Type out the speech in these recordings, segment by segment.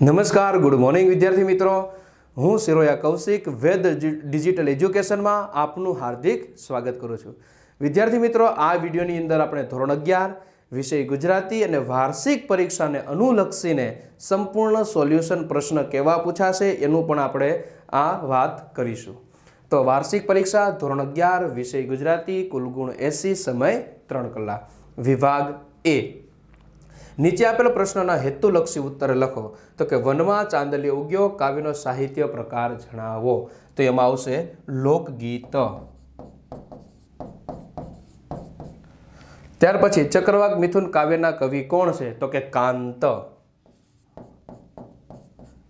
નમસ્કાર, good morning વિદ્યાર્થી મિત્રો. હું સિરોયા કૌશિક, વેદ ડિજિટલ એજ્યુકેશનમાં આપનું હાર્દિક સ્વાગત કરું છું. વિદ્યાર્થી મિત્રો, આ વિડીયોની અંદર આપણે ધોરણ અગિયાર, વિષય ગુજરાતી અને વાર્ષિક પરીક્ષાને અનુલક્ષીને સંપૂર્ણ સોલ્યુશન પ્રશ્ન કેવા પૂછાશે એનું પણ આપણે આ વાત કરીશું. તો વાર્ષિક પરીક્ષા, ધોરણ અગિયાર, વિષય ગુજરાતી કુલ ગુણ એસી, સમય ત્રણ કલાક. વિભાગ એ. નીચે આપેલો પ્રશ્નના હેતુલક્ષી ઉત્તર લખો. તો કે વનમાં ચાંદલી ઉગ્યો, કાવ્યનો સાહિત્ય પ્રકાર જણાવો. તો એમાં આવશે લોકગીત. ત્યાર પછી ચક્રવાક મિથુન કાવ્યના કવિ કોણ છે? તો કે કાંત.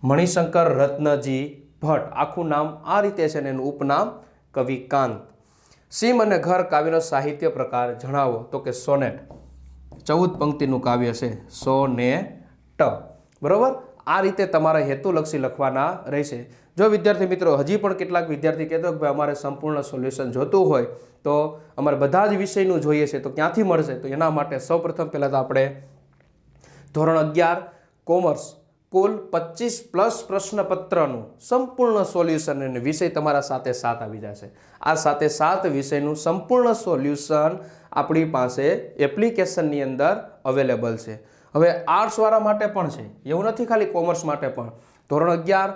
મણિશંકર રત્નજી ભટ્ટ. આખું નામ આ રીતે છે ને એનું ઉપનામ કવિ કાંત. સીમ અને ઘર કાવ્યનો સાહિત્ય પ્રકાર જણાવો. તો કે સોનેટ. ચૌદ પંક્તિનું કાવ્ય છે, સો ને ટ. બરાબર? આ રીતે તમારે હેતુલક્ષી લખવાના રહેશે. જો વિદ્યાર્થી મિત્રો, હજી પણ કેટલાક વિદ્યાર્થી કહેતો કે ભાઈ અમારે સંપૂર્ણ સોલ્યુશન જોતું હોય, તો અમારે બધા જ વિષયનું જોઈએ છે, તો ક્યાંથી મળશે? તો એના માટે સૌપ્રથમ પહેલાં તો આપણે ધોરણ અગિયાર, કોમર્સ કુલ પચીસ પ્લસ પ્રશ્નપત્રનું સંપૂર્ણ સોલ્યુશન અને વિષય તમારા સાથે સાથ આવી જશે. આ સાથે સાત વિષયનું સંપૂર્ણ સોલ્યુશન આપણી પાસે એપ્લિકેશનની અંદર અવેલેબલ છે. હવે આર્ટ્સવાળા માટે પણ છે. એવું નથી ખાલી કોમર્સ માટે પણ. ધોરણ અગિયાર,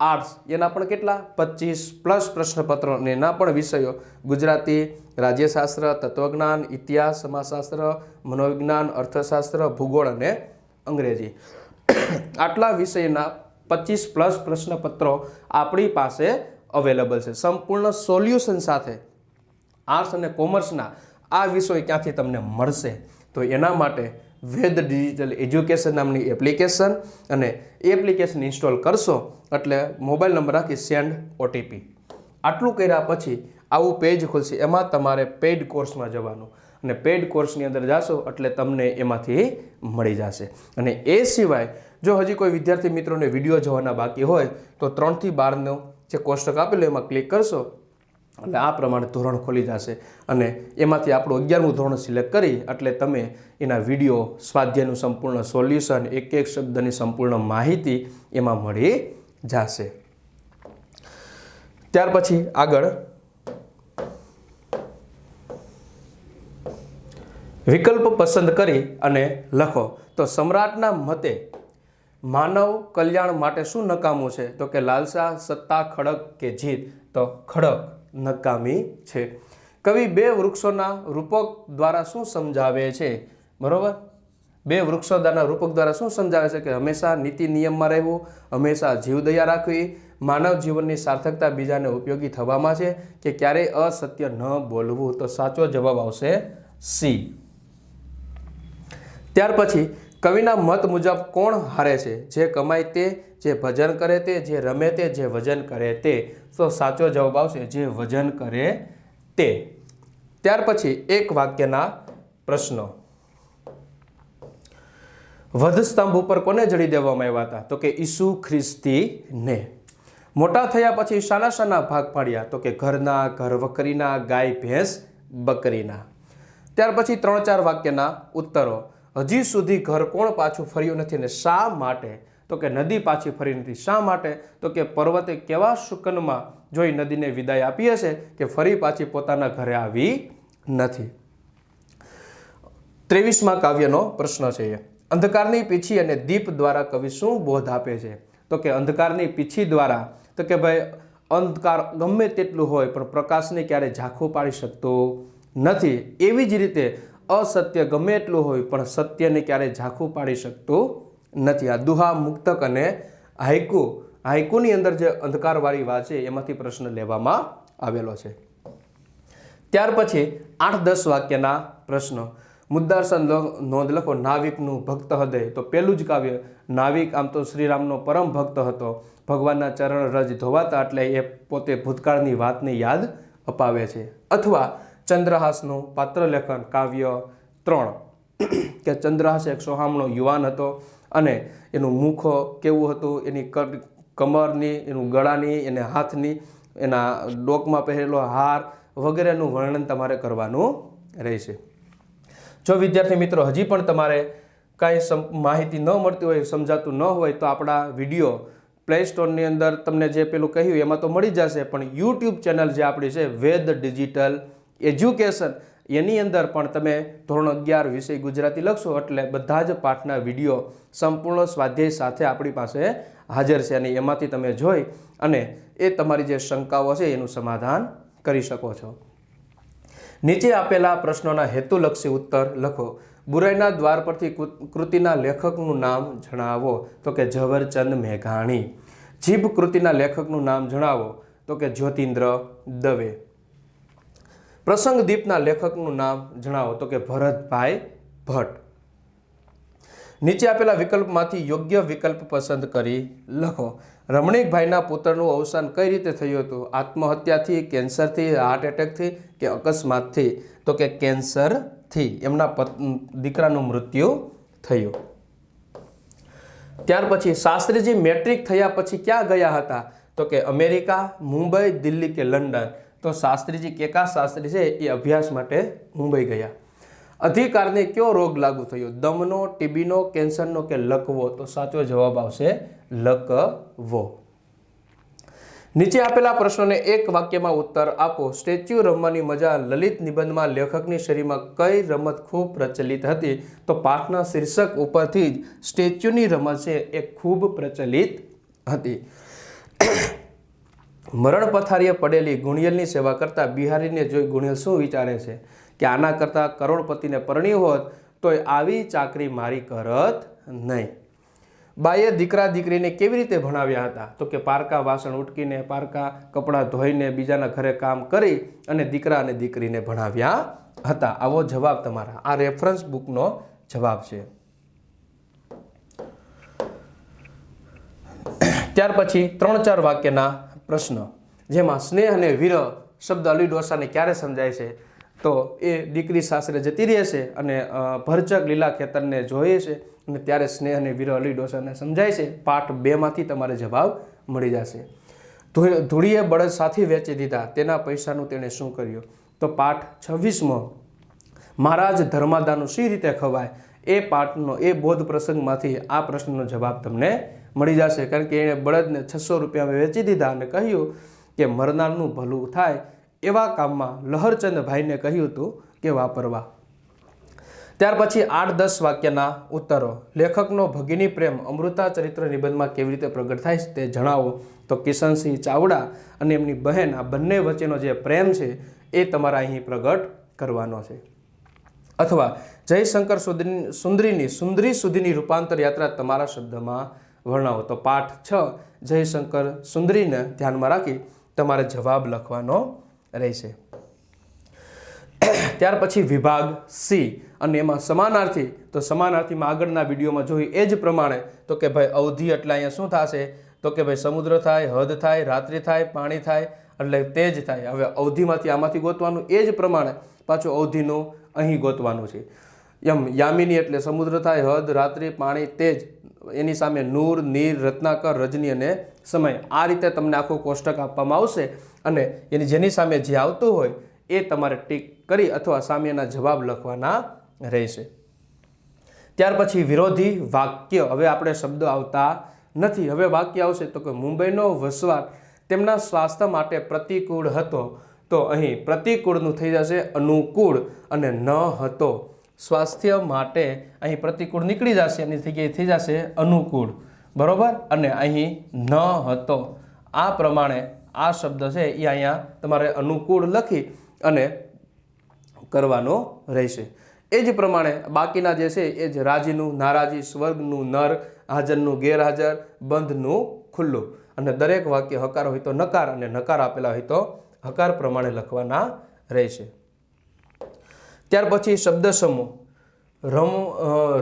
આર્ટ્સ, એના પણ કેટલા? પચીસ પ્લસ પ્રશ્નપત્રો અને એના પણ વિષયો. ગુજરાતી, રાજ્યશાસ્ત્ર, તત્વજ્ઞાન, ઇતિહાસ, સમાજશાસ્ત્ર, મનોવિજ્ઞાન, અર્થશાસ્ત્ર, ભૂગોળ અને અંગ્રેજી. આટલા વિષયના પચીસ પ્લસ પ્રશ્નપત્રો આપણી પાસે અવેલેબલ છે. સંપૂર્ણ સોલ્યુશન સાથે આર્ટ્સ અને કોમર્સના આ વિષય ક્યાંથી તમને મળશે? તો એના માટે વેદ ડિજિટલ એજ્યુકેશન નામની એપ્લિકેશન અને એપ્લિકેશન ઇન્સ્ટોલ કરશો એટલે મોબાઈલ નંબર રાખી સેન્ડ ઓટીપી. આટલું કર્યા પછી આવું પેજ ખુલશે. એમાં તમારે પેઇડ કોર્સમાં જવાનું. અને પેડ કોર્સની અંદર જાશો એટલે તમને એમાંથી મળી જશે. અને એ સિવાય જો હજી કોઈ વિદ્યાર્થી મિત્રોને વીડિયો જોવાના બાકી હોય, તો ત્રણથી બારનો જે કોષ્ટક આપેલો એમાં ક્લિક કરશો. એટલે આ પ્રમાણે ધોરણ ખોલી જશે. અને એમાંથી આપણું અગિયારમું ધોરણ સિલેક્ટ કરી, એટલે તમે એના વીડિયો સ્વાધ્યાયનું સંપૂર્ણ સોલ્યુશન એક એક શબ્દની સંપૂર્ણ માહિતી એમાં મળી જશે. ત્યાર પછી આગળ વિકલ્પ પસંદ કરી અને લખો. તો સમ્રાટના મતે માનવ કલ્યાણ માટે શું નકામું છે? તો કે લાલસા, સત્તા, ખડક કે જીત? તો ખડક નકામી છે. કવિ બે વૃક્ષોના રૂપક દ્વારા શું સમજાવે છે? બરાબર? બે વૃક્ષોના રૂપક દ્વારા શું સમજાવે છે? કે હંમેશા નીતિ નિયમમાં રહેવું, હંમેશા જીવદયા રાખવી, માનવ જીવનની સાર્થકતા બીજાને ઉપયોગી થવામાં છે કે ક્યારેય અસત્ય ન બોલવું? તો સાચો જવાબ આવશે સી. ત્યાર પછી કવિના મત મુજબ કોણ હારે છે? જે કમાય તે, જે ભજન કરે તે, જે રમે તે, જે વજન કરે તે. તો સાચો જવાબ આવશે જે વજન કરે તે. ત્યાર પછી એક વાક્યના પ્રશ્નો. વધસ્તંભ ઉપર કોને જડી દેવામાં આવ્યા હતા? તો કે ઈસુ ખ્રિસ્તીને. મોટા થયા પછી શાના શાના ભાગ પાડ્યા. તો કે ઘરના, ઘર વકરીના ગાય, ભેંસ, બકરીના. ત્યાર પછી ત્રણ ચાર વાક્યના ઉત્તરો. હજી સુધી ઘર કોણ પાછું ફર્યું નથી ને શા માટે? તો કે નદી પાછી ફરી નથી. શા માટે? તો કે પર્વતે કેવા શુકનમાં જોઈ નદીને વિદાય આપી હશે કે ફરી પાછી પોતાના ઘરે આવી નથી? ત્રેવીસમાં કાવ્યનો પ્રશ્ન છે એ. અંધકારની પીછી અને દીપ દ્વારા કવિ શું બોધ આપે છે? તો કે અંધકારની પીછી દ્વારા. તો કે ભાઈ, અંધકાર ગમે તેટલું હોય, પણ પ્રકાશને ક્યારેય ઝાંખું પાડી શકતો નથી. એવી જ રીતે અસત્ય ગમે એટલું હોય, પણ સત્યને ક્યારેય ઝાંખું પાડી શકતું નથી. આ દુહા મુક્તક અને હાઇકુ હાઇકુની અંદર જે અંધકારવાળી વાત છે, એમાંથી પ્રશ્ન લેવામાં આવેલો છે. ત્યાર પછી આઠ દસ વાક્યના પ્રશ્નો. મુદ્દાસન નોંધ લખો, નાવિકનું ભક્ત હૃદય. તો પહેલું જ કાવ્ય, નાવિક આમ તો શ્રીરામનો પરમ ભક્ત હતો. ભગવાનના ચરણ રજ ધોવાતા એટલે એ પોતે ભૂતકાળની વાતને યાદ અપાવે છે. અથવા ચંદ્રહાસનું પાત્રલેખન કાવ્ય ત્રણ. કે ચંદ્રહાસ એક સોહામણો યુવાન હતો અને એનું મુખ કેવું હતું? એની કમરની, એનું ગળાની, એને હાથની, એના ડોકમાં પહેરેલો હાર વગેરેનું વર્ણન તમારે કરવાનું રહેશે. જો વિદ્યાર્થી મિત્રો, હજી પણ તમારે કાંઈ માહિતી ન મળતી હોય, સમજાતું ન હોય, તો આપણા વીડિયો પ્લે સ્ટોરની અંદર તમને જે પેલું કહ્યું, એમાં તો મળી જશે, પણ યુટ્યુબ ચેનલ જે આપણી છે, વેદ ડિજિટલ એજ્યુકેશન એની અંદર પણ તમે ધોરણ અગિયાર વિષય ગુજરાતી લખશો એટલે બધા જ પાઠના વીડિયો સંપૂર્ણ સ્વાધ્યાય સાથે આપણી પાસે હાજર છે અને એમાંથી તમે જોઈ અને એ તમારી જે શંકાઓ છે એનું સમાધાન કરી શકો છો. નીચે આપેલા પ્રશ્નોના હેતુલક્ષી ઉત્તર લખો. બુરાઈના દ્વાર પરથી કૃતિના લેખકનું નામ જણાવો. તો કે ઝવરચંદ મેઘાણી. જીભ કૃતિના લેખકનું નામ જણાવો. તો કે જ્યોતિન્દ્ર દવે. પ્રસંગદીપના લેખકનું નામ જણાવો તો કે ભરતભાઈ ભટ્ટ. નીચે આપેલા વિકલ્પમાંથી યોગ્ય વિકલ્પ પસંદ કરી લખો. રમણીકભાઈના પુત્રનું અવસાન કઈ રીતે થયું હતું? આત્મહત્યાથી, કેન્સરથી હાર્ટ એટેકથી કે અકસ્માતથી? તો કે કેન્સરથી. એમના પત દીકરાનું મૃત્યુ થયું. ત્યાર પછી શાસ્ત્રીજી મેટ્રિક થયા પછી ક્યાં ગયા હતા? તો કે અમેરિકા, મુંબઈ, દિલ્હી કે લંડન? તો શાસ્ત્રીજી કેકા શાસ્ત્રી છે એ અભ્યાસ માટે મુંબઈ ગયા. અધિકારને કયો રોગ લાગુ થયો? દમનો, ટીબીનો, કેન્સરનો કે લકવો? તો સાચો જવાબ આવશે લકવો. નીચે આપેલા પ્રશ્નોને એક વાક્યમાં ઉત્તર આપો. સ્ટેચ્યુ રમવાની મજા લલિત નિબંધમાં લેખકની શૈલીમાં કઈ રમત ખૂબ પ્રચલિત હતી? તો પાઠના શીર્ષક ઉપરથી જ સ્ટેચ્યુની રમત છે એ ખૂબ પ્રચલિત હતી. મરણ પથારીએ પડેલી ગુણિયલની સેવા કરતાં બિહારીને જોઈ ગુણિયલ શું વિચારે છે? કે આના કરતાં કરોડપતિને પરણી હોત તો આવી ચાકરી મારી કરત નહીં. બાઈએ દીકરા દીકરીને કેવી રીતે ભણાવ્યા હતા? તો કે પારકા વાસણ ઉટકીને, પારકા કપડાં ધોઈને, બીજાના ઘરે કામ કરી અને દીકરા અને દીકરીને ભણાવ્યા હતા. આવો જવાબ તમારા. આ રેફરન્સ બુકનો જવાબ છે. ત્યાર પછી ત્રણ ચાર વાક્યના પ્રશ્ન. જેમાં સ્નેહ અને વિરહ શબ્દ અલી ડોસાને ક્યારે સમજાય છે? તો એ દીકરી સાસરે જતી રહે છે અને ભરચક લીલા ખેતરને જોઈએ છે અને ત્યારે સ્નેહ અને વિરહ અલી ડોસાને સમજાય છે. પાઠ બેમાંથી તમારે જવાબ મળી જશે. ધૂળીએ બળદ સાથી વેચી દીધા. તેના પૈસાનું તેણે શું કર્યું? તો પાઠ છવ્વીસમો. મહારાજ ધર્માદાનું શી રીતે ખવાય? એ પાઠનો, એ બોધ પ્રસંગમાંથી આ પ્રશ્નનો જવાબ તમને મળી જશે. કારણ કે એણે બળદને છસો રૂપિયામાં વેચી દીધા અને કહ્યું કે મરનારનું ભલું થાય એવા કામમાં લહરચંદભાઈને કહ્યું હતું કે વાપરવા. ત્યાર પછી આઠ દસ વાક્યના ઉત્તરો. લેખકનો ભગીની પ્રેમ અમૃતા ચરિત્ર નિબંધમાં કેવી રીતે પ્રગટ થાય છે તે જણાવો. તો કિશનસિંહ ચાવડા અને એમની બહેન આ બંને વચ્ચેનો જે પ્રેમ છે એ તમારા અહીં પ્રગટ કરવાનો છે. અથવા જયશંકર સુંદરી સુંદરીની સુંદરી સુધીની રૂપાંતર યાત્રા તમારા શબ્દમાં વર્ણવો. તો પાઠ છ, જયશંકર સુંદરીને ધ્યાનમાં રાખી તમારે જવાબ લખવાનો રહેશે. ત્યાર પછી વિભાગ સી, અને એમાં સમાનાર્થી, તો સમાનાર્થીમાં આગળના વિડીયોમાં જોઈ એ જ પ્રમાણે, તો કે ભાઈ અવધિ એટલે અહીંયા શું થશે? તો કે ભાઈ સમુદ્ર થાય, હદ થાય, રાત્રિ થાય, પાણી થાય, એટલે તે જ થાય. હવે અવધિમાંથી આમાંથી ગોતવાનું એ જ પ્રમાણે પાછું અવધિનું અહીં ગોતવાનું છે. એમ યામિની એટલે સમુદ્ર થાય, હદ, રાત્રિ, પાણી, તેજ. એની સામે નૂર, નીર, રત્નાકર, રજની અને સમય. આ રીતે તમને આખું કોષ્ટક આપવામાં આવશે અને એની જેની સામે જે આવતું હોય એ તમારે ટીક કરી અથવા સામેના જવાબ લખવાના રહેશે. ત્યાર પછી વિરોધી વાક્ય. હવે આપણે શબ્દો આવતા નથી. હવે વાક્ય આવશે તો કે મુંબઈનો વસવાટ તેમના સ્વાસ્થ્ય માટે પ્રતિકૂળ હતો. તો અહીં પ્રતિકૂળનું થઈ જશે અનુકૂળ અને ન હતો. સ્વાસ્થ્ય માટે અહીં પ્રતિકૂળ નીકળી જશે, એની જગ્યાએ થઈ જશે અનુકૂળ. બરાબર? અને અહીં ન હતો. આ પ્રમાણે આ શબ્દ છે એ અહીંયા તમારે અનુકૂળ લખી અને કરવાનો રહેશે. એ જ પ્રમાણે બાકીના જે છે એ જ રાજીનું, નારાજી, સ્વર્ગનું નર, હાજરનું ગેરહાજર, બંધનું ખુલ્લું. અને દરેક વાક્ય હકાર હોય તો નકાર અને નકાર આપેલા હોય તો હકાર પ્રમાણે લખવાના રહેશે. ત્યાર પછી શબ્દ સમૂહ. રમ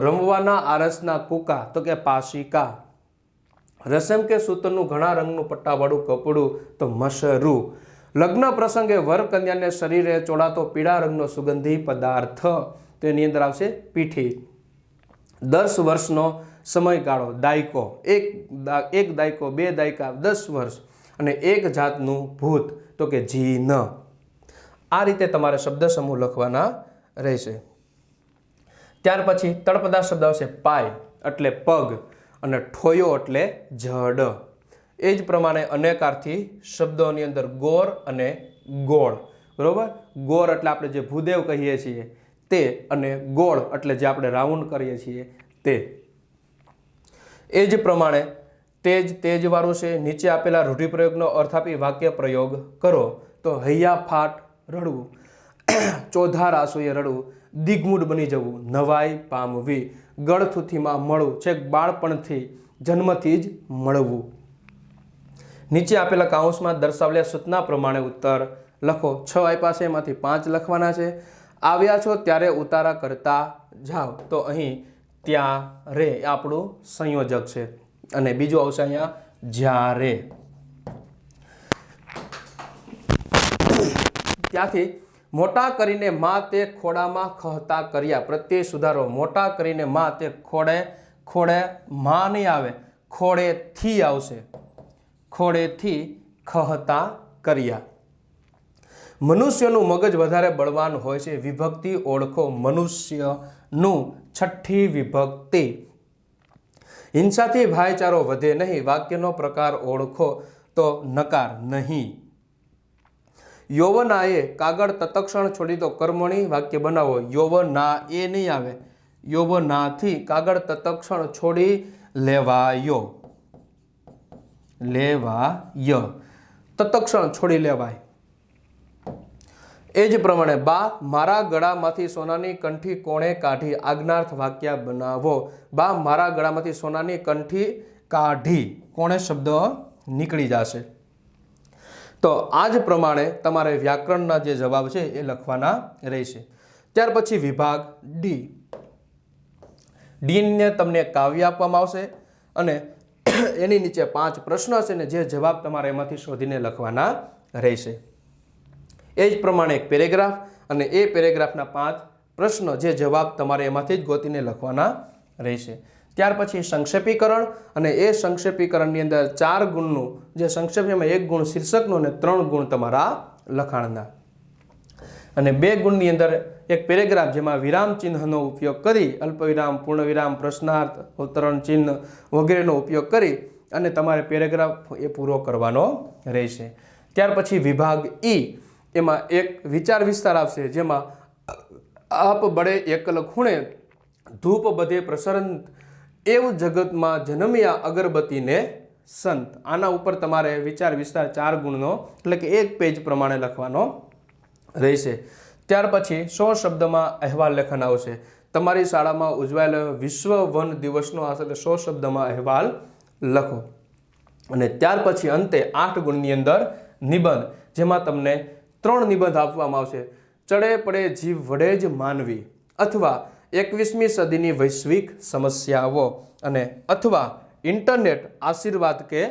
રમવાના આરસના કુકા, તો કે પાશિકા. રસમ કે સૂતરનું ઘણા રંગનું પટ્ટાવાળું કપડું, તો મશરૂ લગ્ન પ્રસંગે વર કન્યાને શરીરે ચોડાતો પીળા રંગનો સુગંધી પદાર્થ. તો એની અંદર આવશે પીઠી. દસ વર્ષનો સમયગાળો, દાયકો. એક એક દાયકો, બે દાયકા, દસ વર્ષ. અને એક જાતનું ભૂત, તો કે જીન. આ રીતે તમારે શબ્દ સમૂહ લખવાના રહેશે. ત્યાર પછી તળપદા શબ્દ આવશે પાય એટલે પગ અને ઠોયો એટલે જડ. એ જ પ્રમાણે અનેકાર્થી શબ્દોની અંદર ગોર અને ગોળ. બરોબર? ગોર એટલે આપણે જે ભૂદેવ કહીએ છીએ તે અને ગોળ એટલે જે આપણે રાઉન્ડ કરીએ છીએ તે. એ જ પ્રમાણે તેજ તેજવાળું છે, નીચે આપેલા રૂઢિપ્રયોગનો અર્થ આપી વાક્ય પ્રયોગ કરો. તો હૈયા ફાટ રડવું. ચોધાર આંસુએ રડવું, દિગ્મૂઢ બની જવું, નવાઈ પામવી, ગળથુથીમાં મળવું, છેક બાળપણથી જન્મથી જ મળવું. નીચે આપેલા કાઉન્સમાં દર્શાવેલા સૂચના પ્રમાણે ઉત્તર લખો. છ આપ્યા છે એમાંથી પાંચ લખવાના છે. આવ્યા છો ત્યારે ઉતારા કરતા જાઓ. તો અહીં ત્યાં રે આપણું સંયોજક છે. અને બીજું આવશે અહીંયા, જ્યારે. ત્યાંથી મોટા કરીને માં તે ખોડામાં ખહતા કર્યા. પ્રત્યે સુધારો. મોટા કરીને માં તે ખોડે ખોડે માં નહીં આવે, ખોડેથી આવશે. ખોડેથી ખહતા કર્યા. મનુષ્યનું મગજ વધારે બળવાન હોય છે. વિભક્તિ ઓળખો. મનુષ્યનું છઠ્ઠી વિભક્તિ. હિંસાથી ભાઈચારો વધે નહીં. વાક્યનો પ્રકાર ઓળખો તો નકાર નહીં. યૌવનાએ કાગળ તતક્ષણ છોડી તો કર્મણી વાક્ય બનાવો, યૌવના એ નહીં આવે. યૌવનાથી કાગળ તતક્ષણ છોડી લેવાયો. લેવાય. તતક્ષણ છોડી લેવાય. એ જ પ્રમાણે, બા, મારા ગળામાંથી સોનાની કંઠી કોણે કાઢી? આજ્ઞાર્થ વાક્ય બનાવો. બા, મારા ગળામાંથી સોનાની કંઠી કાઢી. કોણે શબ્દ નીકળી જશે? તો આ જ પ્રમાણે તમારે વ્યાકરણના જે જવાબ છે એ લખવાના રહેશે. ત્યાર પછી વિભાગ ડી. ડીને તમને કાવ્ય આપવામાં આવશે અને એની નીચે પાંચ પ્રશ્ન હશે ને જે જવાબ તમારે એમાંથી શોધીને લખવાના રહેશે. એ જ પ્રમાણે એક પેરેગ્રાફ અને એ પેરેગ્રાફના પાંચ પ્રશ્ન જે જવાબ તમારે એમાંથી જ ગોતીને લખવાના રહેશે. ત્યાર પછી સંક્ષેપીકરણ અને એ સંક્ષેપીકરણની અંદર ચાર ગુણનું, જે સંક્ષેપમાં એક ગુણ શીર્ષકનું અને ત્રણ ગુણ તમારા લખાણના. અને બે ગુણની અંદર એક પેરેગ્રાફ જેમાં વિરામ ચિહ્નનો ઉપયોગ કરી, અલ્પવિરામ, પૂર્ણવિરામ, પ્રશ્નાર્થ ઉત્તરણ ચિહ્ન વગેરેનો ઉપયોગ કરી અને તમારે પેરેગ્રાફ એ પૂરો કરવાનો રહેશે. ત્યાર પછી વિભાગ ઈ, એમાં એક વિચાર વિસ્તાર આવશે જેમાં આપ બળે એકલ ખૂણે ધૂપ બધે પ્રસરણ એવું જગતમાં જન્મ્યા અગરબત્તીને સંત. આના ઉપર તમારે વિચાર વિસ્તાર ચાર ગુણનો, એટલે કે એક પેજ પ્રમાણે લખવાનો રહેશે. ત્યાર પછી સો શબ્દમાં અહેવાલ લેખન આવશે. તમારી શાળામાં ઉજવાયેલો વિશ્વ વન દિવસનો આ એટલે સો શબ્દમાં અહેવાલ લખો. અને ત્યાર પછી અંતે આઠ ગુણની અંદર નિબંધ, જેમાં તમને ત્રણ નિબંધ આપવામાં આવશે. ચડે પડે જીવ વડે જ માનવી. અથવા એકવીસમી સદીની વૈશ્વિક સમસ્યાઓ અને અથવા ઇન્ટરનેટ આશીર્વાદ કે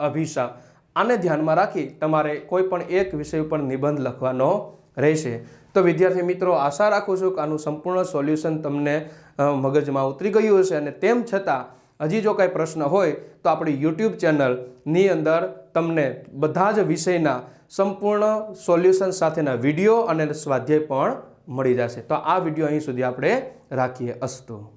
અભિશાપ. આને ધ્યાનમાં રાખી તમારે કોઈ પણ એક વિષય ઉપર નિબંધ લખવાનો રહેશે. તો વિદ્યાર્થી મિત્રો, આશા રાખું છું કે આનું સંપૂર્ણ સોલ્યુશન તમને મગજમાં ઉતરી ગયું હશે અને તેમ છતાં હજી જો કાંઈ પ્રશ્ન હોય તો આપણી યુટ્યુબ ચેનલની અંદર તમને બધા જ વિષયના સંપૂર્ણ સોલ્યુશન સાથેના વીડિયો અને સ્વાધ્યાય પણ મળી જશે. તો આ વીડિયો અહીં સુધી આપણે રાખીએ. અસ્તુ.